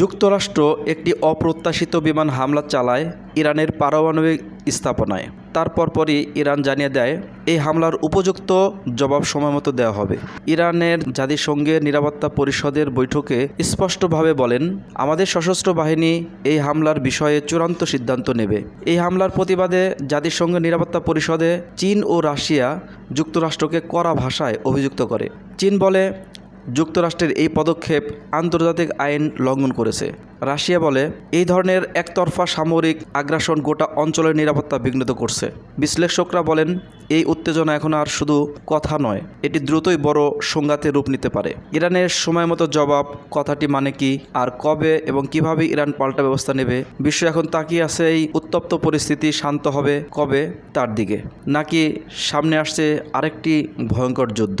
যুক্তরাষ্ট্র একটি অপ্রত্যাশিত বিমান হামলা চালায় ইরানের পারমাণবিক স্থাপনায়। তারপর পরই ইরান জানিয়ে দেয়, এই হামলার উপযুক্ত জবাব সময়মতো দেওয়া হবে। ইরানের জাতিসংঘের নিরাপত্তা পরিষদের বৈঠকে স্পষ্টভাবে বলেন, আমাদের সশস্ত্র বাহিনী এই হামলার বিষয়ে চূড়ান্ত সিদ্ধান্ত নেবে। এই হামলার প্রতিবাদে জাতিসংঘের নিরাপত্তা পরিষদে চীন ও রাশিয়া যুক্তরাষ্ট্রকে কড়া ভাষায় অভিযুক্ত করে। চীন বলে যুক্তরাষ্ট্রের এই পদক্ষেপ আন্তর্জাতিক আইন লঙ্ঘন করেছে। রাশিয়া বলে, এই ধরনের একতরফা সামরিক আগ্রাসন গোটা অঞ্চলের নিরাপত্তা বিঘ্নিত করছে। বিশ্লেষকরা বলেন, এই উত্তেজনা এখন আর শুধু কথা নয়, এটি দ্রুতই বড় সংঘাতে রূপ নিতে পারে। ইরানের সময় মতো জবাব, কথাটি মানে কি, আর কবে এবং কীভাবে ইরান পাল্টা ব্যবস্থা নেবে বিশ্ব এখন তাকিয়ে আছে এই উত্তপ্ত পরিস্থিতি শান্ত হবে কবে তার দিকে। নাকি সামনে আসছে আরেকটি ভয়ঙ্কর যুদ্ধ?